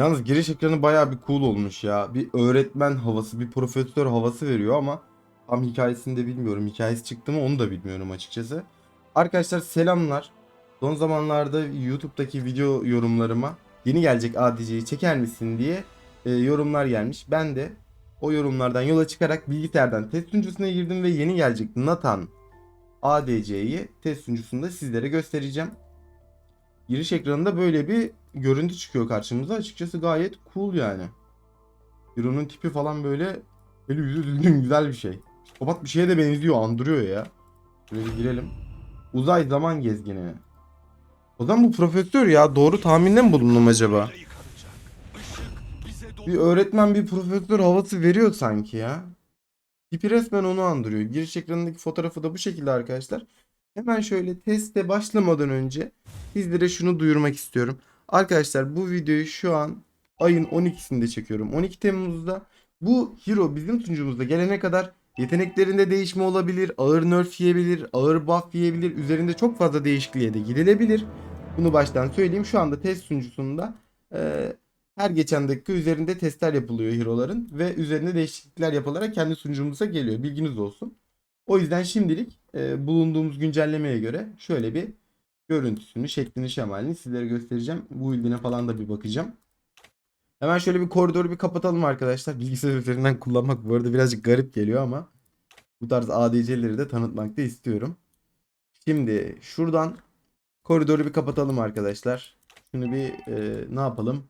Yalnız giriş ekranı bayağı bir cool olmuş ya. Bir öğretmen havası, bir profesör havası veriyor ama tam hikayesini de bilmiyorum. Hikayesi çıktı mı onu da bilmiyorum açıkçası. Arkadaşlar selamlar. Son zamanlarda YouTube'daki video yorumlarıma yeni gelecek ADC'yi çeker misin diye e, yorumlar gelmiş. Ben de o yorumlardan yola çıkarak bilgisayardan test sunucusuna girdim ve yeni gelecek Nathan ADC'yi test sunucusunda sizlere göstereceğim. Giriş ekranında böyle bir görüntü çıkıyor karşımıza. Açıkçası gayet cool yani. Hero'nun tipi falan böyle böyle yüzü düzgün güzel bir şey. Psikopat bir şeye de benziyor, andırıyor ya. Şöyle bir girelim. Uzay zaman gezgini. O zaman bu profesör ya doğru tahminde mi bulundum acaba? Bir öğretmen bir profesör havası veriyor sanki ya. Tipi resmen onu andırıyor. Giriş ekranındaki fotoğrafı da bu şekilde arkadaşlar. Hemen şöyle teste başlamadan önce sizlere şunu duyurmak istiyorum. Arkadaşlar bu videoyu şu an ayın 12'sinde çekiyorum. 12 Temmuz'da bu hero bizim sunucumuzda gelene kadar yeteneklerinde değişme olabilir, ağır nerf yiyebilir, ağır buff yiyebilir, üzerinde çok fazla değişikliğe de gidilebilir. Bunu baştan söyleyeyim. Şu anda test sunucusunda e, her geçen dakika üzerinde testler yapılıyor hero'ların ve üzerinde değişiklikler yapılarak kendi sunucumuza geliyor. Bilginiz olsun. O yüzden şimdilik e, bulunduğumuz güncellemeye göre şöyle bir görüntüsünü, şeklini, şemalini sizlere göstereceğim. Bu ildine falan da bir bakacağım. Hemen şöyle bir koridoru bir kapatalım arkadaşlar. Bilgisayar üzerinden kullanmak bu arada birazcık garip geliyor ama bu tarz ADC'leri de tanıtmak da istiyorum. Şimdi şuradan koridoru bir kapatalım arkadaşlar. Şunu bir e, ne yapalım?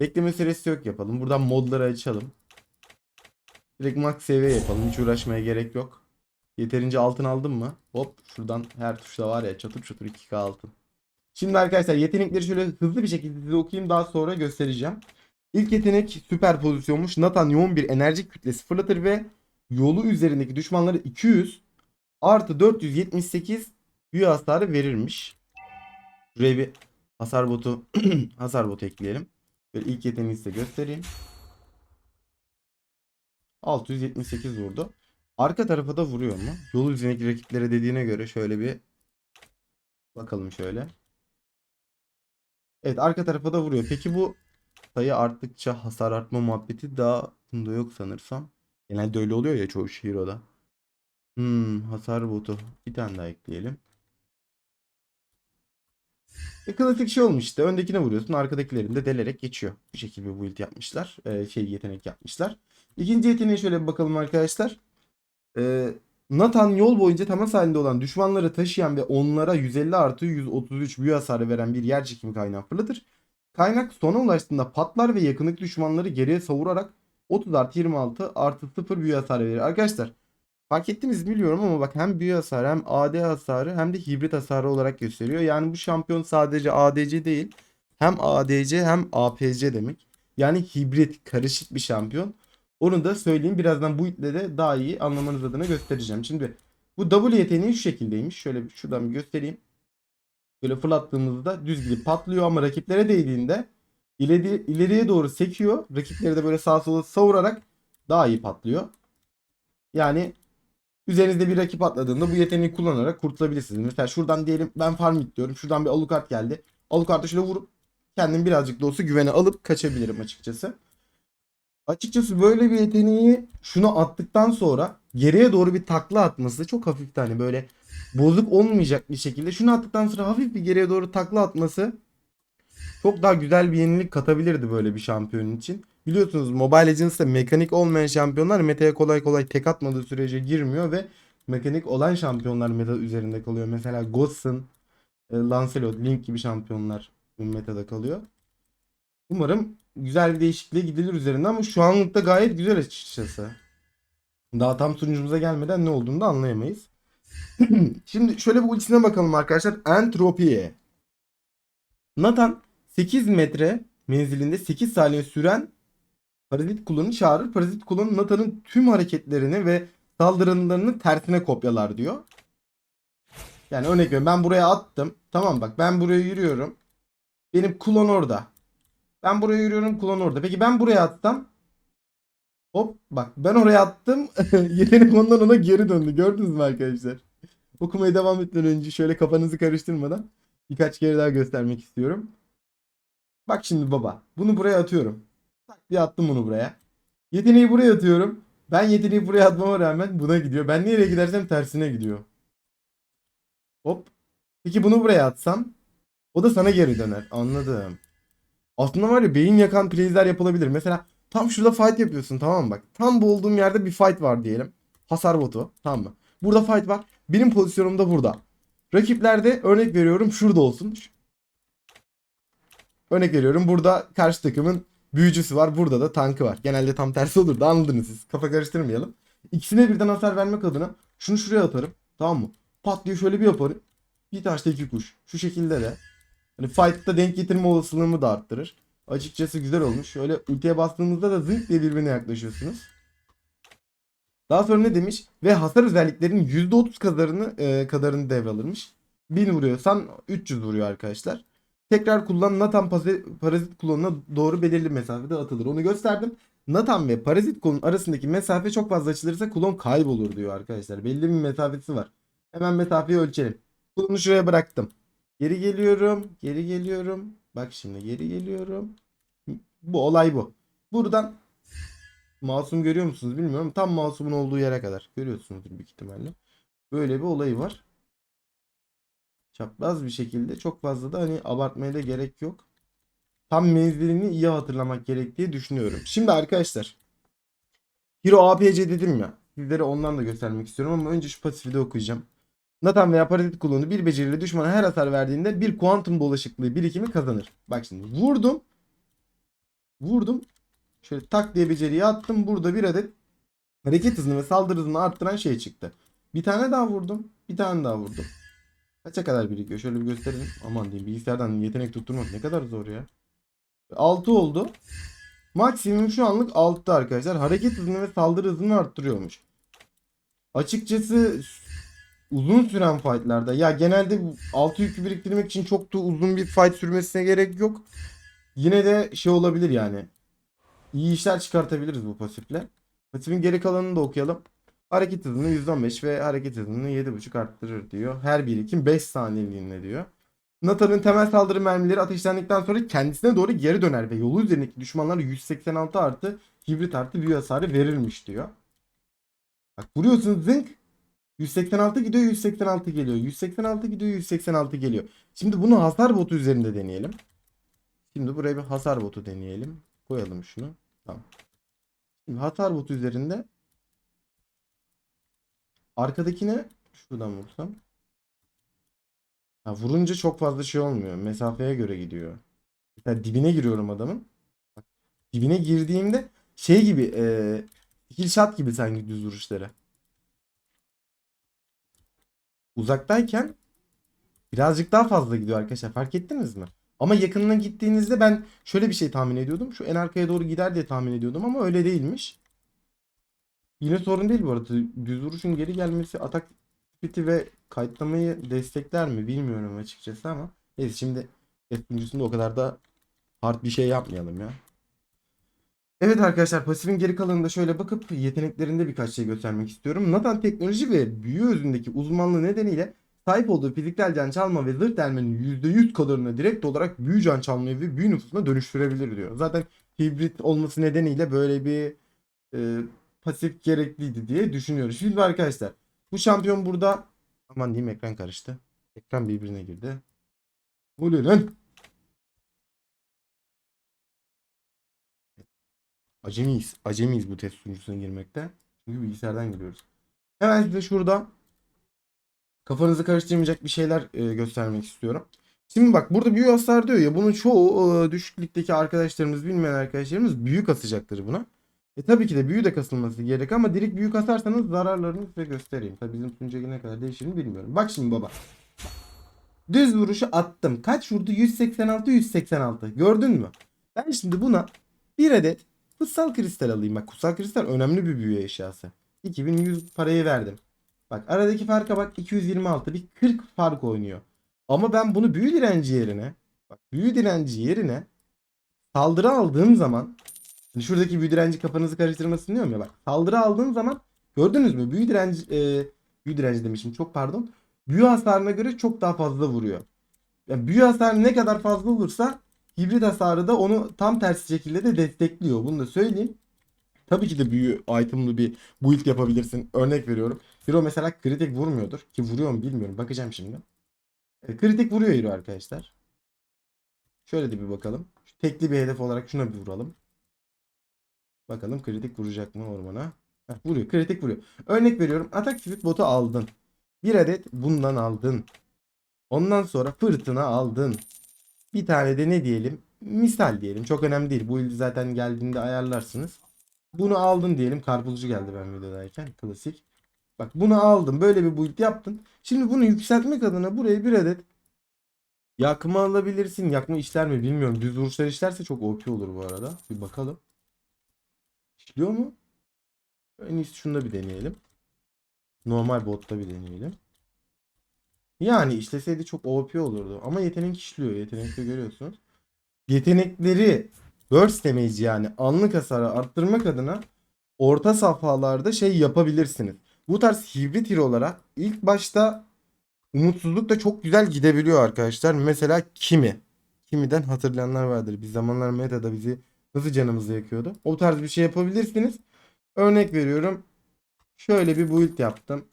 Bekleme süresi yok yapalım. Buradan modları açalım. Direkt max seviye yapalım. Hiç uğraşmaya gerek yok. Yeterince altın aldım mı? Hop şuradan her tuşta var ya çatır çatır 2k altın. Şimdi arkadaşlar yetenekleri şöyle hızlı bir şekilde size okuyayım daha sonra göstereceğim. İlk yetenek süper pozisyonmuş. Nathan yoğun bir enerji kütlesi fırlatır ve yolu üzerindeki düşmanları 200 artı 478 büyü hasarı verirmiş. Şuraya bir hasar botu hasar botu ekleyelim. Böyle ilk yeteneği size göstereyim. 678 vurdu. Arka tarafa da vuruyor mu? Yol üzerindeki rakiplere dediğine göre şöyle bir bakalım şöyle. Evet arka tarafa da vuruyor. Peki bu sayı arttıkça hasar artma muhabbeti daha bunda yok sanırsam. Genelde öyle oluyor ya çoğu Hero'da. Hmm, hasar botu. Bir tane daha ekleyelim. E, klasik şey olmuş işte. Öndekine vuruyorsun. Arkadakilerini de delerek geçiyor. Bu şekilde bir build yapmışlar. Ee, şey yetenek yapmışlar. İkinci yeteneğe şöyle bir bakalım arkadaşlar. Ee, Nathan yol boyunca temas halinde olan düşmanları taşıyan ve onlara 150 artı 133 büyü hasarı veren bir yer çekimi kaynağı fırlatır. Kaynak sona ulaştığında patlar ve yakınlık düşmanları geriye savurarak 30 artı 26 artı 0 büyü hasarı verir. Arkadaşlar fark ettiniz mi bilmiyorum ama bak hem büyü hasarı hem AD hasarı hem de hibrit hasarı olarak gösteriyor. Yani bu şampiyon sadece ADC değil hem ADC hem APC demek. Yani hibrit karışık bir şampiyon. Onu da söyleyeyim. Birazdan bu itle de daha iyi anlamanız adına göstereceğim. Şimdi bu W yeteneği şu şekildeymiş. Şöyle şuradan bir göstereyim. Böyle fırlattığımızda düz gidip patlıyor ama rakiplere değdiğinde ileri, ileriye doğru sekiyor. Rakipleri de böyle sağa sola savurarak daha iyi patlıyor. Yani üzerinizde bir rakip atladığında bu yeteneği kullanarak kurtulabilirsiniz. Mesela şuradan diyelim ben farm diyorum. Şuradan bir Alucard geldi. Alucard'a şöyle vurup kendim birazcık da olsa güvene alıp kaçabilirim açıkçası. Açıkçası böyle bir yeteneği şunu attıktan sonra geriye doğru bir takla atması çok hafif hani böyle bozuk olmayacak bir şekilde şunu attıktan sonra hafif bir geriye doğru takla atması çok daha güzel bir yenilik katabilirdi böyle bir şampiyonun için. Biliyorsunuz Mobile Legends'ta mekanik olmayan şampiyonlar meta'ya kolay kolay tek atmadığı sürece girmiyor ve mekanik olan şampiyonlar meta üzerinde kalıyor. Mesela Gossen, e, Lancelot, Link gibi şampiyonlar metada kalıyor. Umarım güzel bir değişikliğe gidilir üzerinden ama şu anlıkta gayet güzel açıkçası. Daha tam sunucumuza gelmeden ne olduğunu da anlayamayız. Şimdi şöyle bir ultisine bakalım arkadaşlar. Entropiye. Nathan 8 metre menzilinde 8 saniye süren parazit kulunu çağırır. Parazit kulun Nathan'ın tüm hareketlerini ve saldırılarını tersine kopyalar diyor. Yani örnek veriyorum ben buraya attım. Tamam bak ben buraya yürüyorum. Benim kulon orada. Ben buraya yürüyorum kulon orada. Peki ben buraya attım. Hop bak ben oraya attım. Yetenek ondan ona geri döndü. Gördünüz mü arkadaşlar? Okumaya devam etmeden önce şöyle kafanızı karıştırmadan birkaç kere daha göstermek istiyorum. Bak şimdi baba. Bunu buraya atıyorum. Tak bir attım bunu buraya. Yeteneği buraya atıyorum. Ben yeteneği buraya atmama rağmen buna gidiyor. Ben nereye gidersem tersine gidiyor. Hop. Peki bunu buraya atsam o da sana geri döner. Anladım. Aslında var ya beyin yakan plays'ler yapılabilir. Mesela tam şurada fight yapıyorsun tamam mı bak. Tam bu olduğum yerde bir fight var diyelim. Hasar botu tamam mı? Burada fight var. Benim pozisyonum da burada. Rakiplerde örnek veriyorum şurada olsun. Örnek veriyorum burada karşı takımın büyücüsü var. Burada da tankı var. Genelde tam tersi olur da anladınız siz. Kafa karıştırmayalım. İkisine birden hasar vermek adına şunu şuraya atarım. Tamam mı? Pat diye şöyle bir yaparım. Bir taşla iki kuş. Şu şekilde de. Hani fight'ta denk getirme olasılığımı da arttırır. Açıkçası güzel olmuş. Şöyle ultiye bastığınızda da zınk diye birbirine yaklaşıyorsunuz. Daha sonra ne demiş? Ve hasar özelliklerinin %30 kadarını, e, kadarını devralırmış. 1000 vuruyorsan 300 vuruyor arkadaşlar. Tekrar kullan Nathan pasi- parazit kolonuna doğru belirli mesafede atılır. Onu gösterdim. Nathan ve parazit kolon arasındaki mesafe çok fazla açılırsa klon kaybolur diyor arkadaşlar. Belli bir mesafesi var. Hemen mesafeyi ölçelim. Klonu şuraya bıraktım. Geri geliyorum. Geri geliyorum. Bak şimdi geri geliyorum. Bu olay bu. Buradan masum görüyor musunuz bilmiyorum. Tam masumun olduğu yere kadar. Görüyorsunuzdur büyük ihtimalle. Böyle bir olayı var. Çapraz bir şekilde çok fazla da hani abartmaya da gerek yok. Tam menzilini iyi hatırlamak gerek diye düşünüyorum. Şimdi arkadaşlar. Hero APC dedim ya. Sizlere ondan da göstermek istiyorum ama önce şu pasifi de okuyacağım. Nathan veya parazit kullanı bir beceriyle düşmana her hasar verdiğinde bir kuantum dolaşıklığı birikimi kazanır. Bak şimdi vurdum. Vurdum. Şöyle tak diye beceriyi attım. Burada bir adet hareket hızını ve saldırı hızını arttıran şey çıktı. Bir tane daha vurdum. Bir tane daha vurdum. Kaça kadar birikiyor? Şöyle bir gösterelim. Aman diyeyim bilgisayardan yetenek tutturmak ne kadar zor ya. 6 oldu. Maksimum şu anlık 6'da arkadaşlar. Hareket hızını ve saldırı hızını arttırıyormuş. Açıkçası uzun süren fightlarda ya genelde 6 yükü biriktirmek için çok da uzun bir fight sürmesine gerek yok. Yine de şey olabilir yani. İyi işler çıkartabiliriz bu pasifle. Pasifin geri kalanını da okuyalım. Hareket hızını %15 ve hareket hızını 7.5 arttırır diyor. Her birikim 5 saniyeliğine diyor. Nathan'ın temel saldırı mermileri ateşlendikten sonra kendisine doğru geri döner ve yolu üzerindeki düşmanlara 186 artı hibrit artı büyü hasarı verirmiş diyor. Bak vuruyorsun zınk 186 gidiyor 186 geliyor. 186 gidiyor 186 geliyor. Şimdi bunu hasar botu üzerinde deneyelim. Şimdi buraya bir hasar botu deneyelim. Koyalım şunu. Tamam. Şimdi hasar botu üzerinde arkadakine şuradan vursam. Ha, vurunca çok fazla şey olmuyor. Mesafeye göre gidiyor. Mesela dibine giriyorum adamın. Bak, dibine girdiğimde şey gibi e, skill shot gibi sanki düz vuruşları. Uzaktayken birazcık daha fazla gidiyor arkadaşlar. Fark ettiniz mi? Ama yakınına gittiğinizde ben şöyle bir şey tahmin ediyordum. Şu en arkaya doğru gider diye tahmin ediyordum ama öyle değilmiş. Yine sorun değil bu arada. Düz vuruşun geri gelmesi atak speed'i ve kayıtlamayı destekler mi bilmiyorum açıkçası ama neyse şimdi F.'sinde o kadar da hard bir şey yapmayalım ya. Evet arkadaşlar pasifin geri kalanında şöyle bakıp yeteneklerinde birkaç şey göstermek istiyorum. Nathan teknoloji ve büyü özündeki uzmanlığı nedeniyle sahip olduğu fiziksel can çalma ve zırh delmenin %100 kadarını direkt olarak büyü can çalmayı ve büyü nüfusuna dönüştürebilir diyor. Zaten hibrit olması nedeniyle böyle bir e, pasif gerekliydi diye düşünüyoruz. Şimdi arkadaşlar bu şampiyon burada aman diyeyim ekran karıştı. Ekran birbirine girdi. Bu lan? Acemiyiz. Acemiyiz bu test sunucusuna girmekte. Çünkü bilgisayardan giriyoruz. Hemen size şurada kafanızı karıştırmayacak bir şeyler e, göstermek istiyorum. Şimdi bak burada büyü hasar diyor ya bunun çoğu e, düşük ligdeki arkadaşlarımız bilmeyen arkadaşlarımız büyük kasacaktır buna. E tabii ki de büyü de kasılması gerek ama direkt büyük kasarsanız zararlarını size göstereyim. Tabii bizim sunucuya ne kadar değişir mi bilmiyorum. Bak şimdi baba. Düz vuruşu attım. Kaç vurdu? 186 186. Gördün mü? Ben şimdi buna bir adet kutsal kristal alayım. Bak kutsal kristal önemli bir büyü eşyası. 2100 parayı verdim. Bak aradaki farka bak 226 bir 40 fark oynuyor. Ama ben bunu büyü direnci yerine bak büyü direnci yerine saldırı aldığım zaman Hani şuradaki büyü direnci kafanızı karıştırmasın diyorum ya bak. Saldırı aldığım zaman gördünüz mü? Büyü direnci e, büyü direnci demişim çok pardon. Büyü hasarına göre çok daha fazla vuruyor. Yani büyü hasarı ne kadar fazla olursa hibrit hasarı da onu tam tersi şekilde de destekliyor. Bunu da söyleyeyim. Tabii ki de büyü itemlı bir build yapabilirsin. Örnek veriyorum. Hero mesela kritik vurmuyordur. Ki vuruyor mu bilmiyorum. Bakacağım şimdi. E, kritik vuruyor Hero arkadaşlar. Şöyle de bir bakalım. Şu tekli bir hedef olarak şuna bir vuralım. Bakalım kritik vuracak mı ormana. Heh, vuruyor. Kritik vuruyor. Örnek veriyorum. Atak speed botu aldın. Bir adet bundan aldın. Ondan sonra fırtına aldın. Bir tane de ne diyelim? Misal diyelim. Çok önemli değil. Bu ildi zaten geldiğinde ayarlarsınız. Bunu aldın diyelim. Karpuzcu geldi ben videodayken. Klasik. Bak bunu aldım. Böyle bir build yaptın. Şimdi bunu yükseltmek adına buraya bir adet yakma alabilirsin. Yakma işler mi bilmiyorum. Düz vuruşlar işlerse çok OP olur bu arada. Bir bakalım. İşliyor mu? En iyisi şunda bir deneyelim. Normal botta bir deneyelim. Yani işleseydi çok OP olurdu. Ama yetenek işliyor. Yetenekte görüyorsunuz. Yetenekleri burst damage yani anlık hasarı arttırmak adına orta safhalarda şey yapabilirsiniz. Bu tarz hibrit hero'lara ilk başta umutsuzluk da çok güzel gidebiliyor arkadaşlar. Mesela Kimi. Kimi'den hatırlayanlar vardır. Bir zamanlar metada bizi nasıl canımızı yakıyordu. O tarz bir şey yapabilirsiniz. Örnek veriyorum. Şöyle bir build yaptım.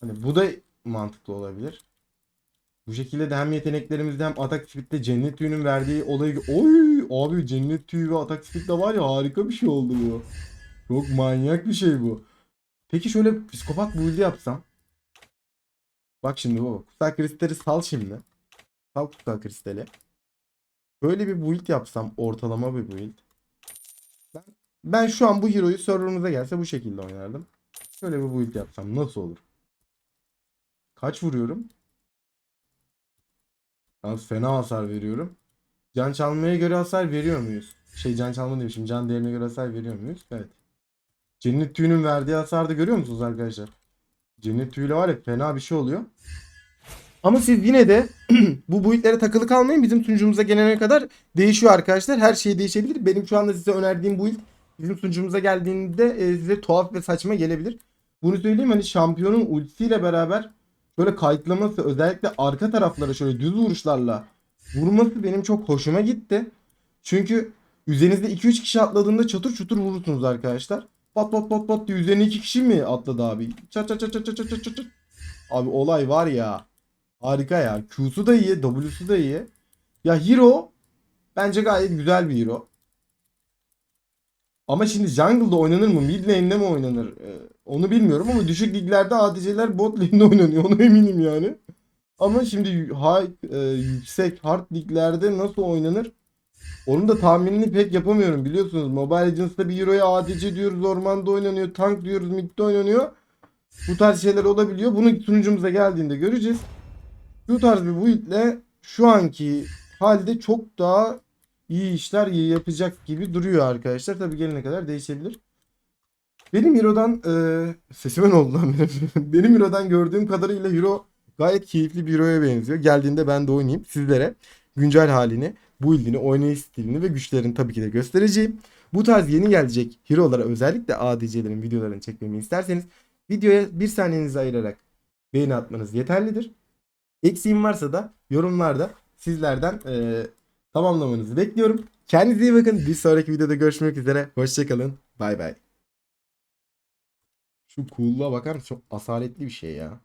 Hani bu da mantıklı olabilir. Bu şekilde de hem yeteneklerimizde hem atak speed'de cennet tüyünün verdiği olayı... Oy abi cennet tüyü ve atak speed'de var ya harika bir şey oldu bu. Çok manyak bir şey bu. Peki şöyle psikopat build yapsam. Bak şimdi baba. Kutsal kristali sal şimdi. Sal kutsal kristali. Böyle bir build yapsam ortalama bir build. Ben, ben şu an bu hero'yu serverımıza gelse bu şekilde oynardım. Şöyle bir build yapsam nasıl olur? Kaç vuruyorum? Az fena hasar veriyorum. Can çalmaya göre hasar veriyor muyuz? Şey can çalma demişim. Can değerine göre hasar veriyor muyuz? Evet. Cennet tüyünün verdiği hasarda görüyor musunuz arkadaşlar? Cennet tüyüyle var ya fena bir şey oluyor. Ama siz yine de bu build'lere takılı kalmayın. Bizim sunucumuza gelene kadar değişiyor arkadaşlar. Her şey değişebilir. Benim şu anda size önerdiğim build bizim sunucumuza geldiğinde e, size tuhaf ve saçma gelebilir. Bunu söyleyeyim hani şampiyonun ultisiyle beraber böyle kayıtlaması özellikle arka taraflara şöyle düz vuruşlarla vurması benim çok hoşuma gitti. Çünkü üzerinizde 2-3 kişi atladığında çatır çutur vurursunuz arkadaşlar. Pat pat pat pat diye üzerine 2 kişi mi atladı abi? Çat çat çat çat çat çat çat çat. Abi olay var ya. Harika ya. Q'su da iyi, W'su da iyi. Ya hero bence gayet güzel bir hero. Ama şimdi jungle'da oynanır mı? Mid lane'de mi oynanır? Ee, onu bilmiyorum ama düşük liglerde ADC'ler bot lane'de oynanıyor. Ona eminim yani. Ama şimdi high, e, yüksek hard liglerde nasıl oynanır? Onun da tahminini pek yapamıyorum biliyorsunuz. Mobile Legends'ta bir hero'ya ADC diyoruz, ormanda oynanıyor, tank diyoruz, midde oynanıyor. Bu tarz şeyler olabiliyor. Bunu sunucumuza geldiğinde göreceğiz. Bu tarz bir build'le şu anki halde çok daha iyi işler yapacak gibi duruyor arkadaşlar. Tabi gelene kadar değişebilir. Benim Hero'dan e, sesime ne oldu lan benim? benim Hero'dan gördüğüm kadarıyla Hero gayet keyifli bir Hero'ya benziyor. Geldiğinde ben de oynayayım sizlere güncel halini, build'ini, oynayış stilini ve güçlerini tabii ki de göstereceğim. Bu tarz yeni gelecek Hero'lara özellikle ADC'lerin videolarını çekmemi isterseniz videoya bir saniyenizi ayırarak beğeni atmanız yeterlidir. Eksiğim varsa da yorumlarda sizlerden e, tamamlamanızı bekliyorum. Kendinize iyi bakın. Bir sonraki videoda görüşmek üzere. Hoşçakalın. Bay bay. Şu cool'luğa bakar mısın? Çok asaletli bir şey ya.